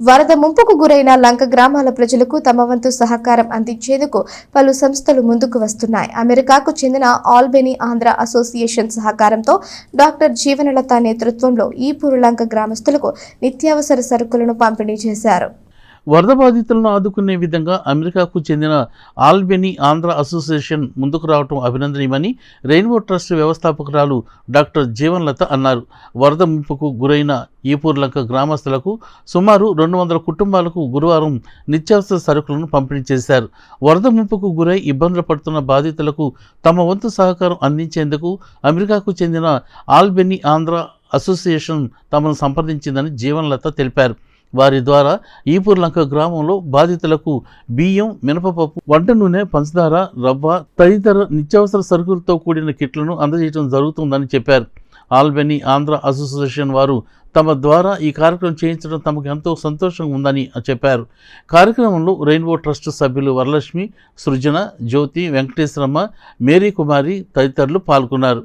వరద ముంపుకు గురైన లంక గ్రామాల ప్రజలకు తమ వంతు సహకారం అందించేందుకు పలు సంస్థలు ముందుకు వస్తున్నాయి. అమెరికాకు చెందిన ఆల్బెనీ ఆంధ్ర అసోసియేషన్ సహకారంతో డాక్టర్ జీవనలత నేతృత్వంలో ఈపూరు లంక గ్రామస్తులకు నిత్యావసర సరుకులను పంపిణీ చేశారు. వరద బాధితులను ఆదుకునే విధంగా అమెరికాకు చెందిన ఆల్బెనీ ఆంధ్ర అసోసియేషన్ ముందుకు రావటం అభినందనీయమని రెయిన్బో ట్రస్ట్ వ్యవస్థాపకురాలు డాక్టర్ జీవన్లత అన్నారు. వరద ముంపుకు గురైన ఈపూర్లంక గ్రామస్తులకు సుమారు రెండు వందల కుటుంబాలకు గురువారం నిత్యావసర సరుకులను పంపిణీ చేశారు. వరద ముంపుకు గురై ఇబ్బందులు పడుతున్న బాధితులకు తమ వంతు సహకారం అందించేందుకు అమెరికాకు చెందిన ఆల్బెనీ ఆంధ్ర అసోసియేషన్ తమను సంప్రదించిందని జీవన్లత తెలిపారు. వారి ద్వారా ఈపూర్ లంక గ్రామంలో బాధితులకు బియ్యం మినపపప్పు వంట నూనె పంచదార రవ్వ తదితర నిత్యావసర సరుకులతో కూడిన కిట్లను అందజేయడం జరుగుతుందని చెప్పారు. ఆల్బెనీ ఆంధ్ర అసోసియేషన్ వారు తమ ద్వారా ఈ కార్యక్రమం చేయించడం తమకు ఎంతో సంతోషంగా ఉందని చెప్పారు. కార్యక్రమంలో రెయిన్బో ట్రస్ట్ సభ్యులు వరలక్ష్మి సృజన జ్యోతి వెంకటేశ్వరమ్మ మేరీ కుమారి తదితరులు పాల్గొన్నారు.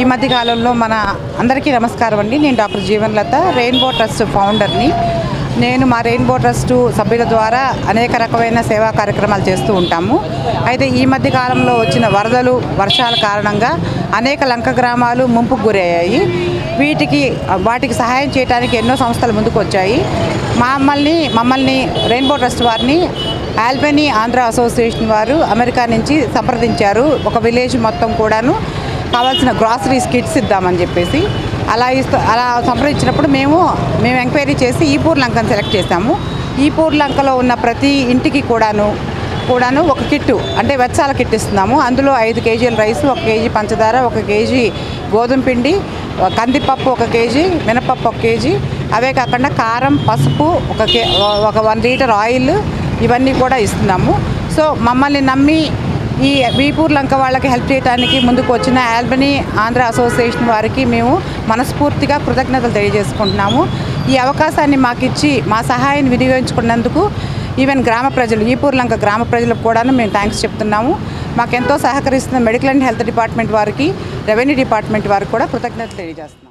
ఈ మధ్య కాలంలో మన అందరికీ నమస్కారం అండి. నేను డాక్టర్ జీవన్లత రెయిన్బో ట్రస్ట్ ఫౌండర్ని నేను మా రెయిన్బో ట్రస్ట్ సభ్యుల ద్వారా అనేక రకమైన సేవా కార్యక్రమాలు చేస్తూ ఉంటాము. అయితే ఈ మధ్య కాలంలో వచ్చిన వరదలు వర్షాల కారణంగా అనేక లంక గ్రామాలు ముంపుకు గురయ్యాయి. వీటికి వాటికి సహాయం చేయడానికి ఎన్నో సంస్థలు ముందుకు వచ్చాయి మమ్మల్ని మమ్మల్ని రెయిన్బో ట్రస్ట్ వారిని ఆల్బనీ ఆంధ్ర అసోసియేషన్ వారు అమెరికా నుంచి సంప్రదించారు. ఒక విలేజ్ మొత్తం కూడాను కావాల్సిన గ్రాసరీస్ కిట్స్ ఇద్దామని చెప్పేసి. అలా ఇస్తా అలా సంప్రదించినప్పుడు మేము మేము ఎంక్వైరీ చేసి ఈపూర్ లంకను సెలెక్ట్ చేసాము ఈపూర్ లంకలో ఉన్న ప్రతి ఇంటికి కూడాను కూడాను ఒక కిట్టు అంటే వెచ్చాల కిట్ ఇస్తున్నాము. అందులో ఐదు కేజీల రైస్ ఒక కేజీ పంచదార ఒక కేజీ గోధుమ పిండి కందిపప్పు ఒక కేజీ మినపప్పు ఒక కేజీ అవే కాకుండా కారం పసుపు ఒక కే ఒక వన్ లీటర్ ఆయిల్ ఇవన్నీ కూడా ఇస్తున్నాము. సో మమ్మల్ని నమ్మి ఈ వీపూర్ లంక వాళ్ళకి హెల్ప్ చేయడానికి ముందుకు వచ్చిన ఆల్బనీ ఆంధ్ర అసోసియేషన్ వారికి మేము మనస్ఫూర్తిగా కృతజ్ఞతలు తెలియజేసుకుంటున్నాము. ఈ అవకాశాన్ని మాకు ఇచ్చి మా సహాయాన్ని వినియోగించుకున్నందుకు ఈవెన్ గ్రామ ప్రజలు ఈపూర్ లంక గ్రామ ప్రజలకు కూడా మేము థ్యాంక్స్ చెప్తున్నాము. మాకెంతో సహకరిస్తున్న మెడికల్ అండ్ హెల్త్ డిపార్ట్మెంట్ వారికి రెవెన్యూ డిపార్ట్మెంట్ వారికి కూడా కృతజ్ఞతలు తెలియజేస్తున్నాం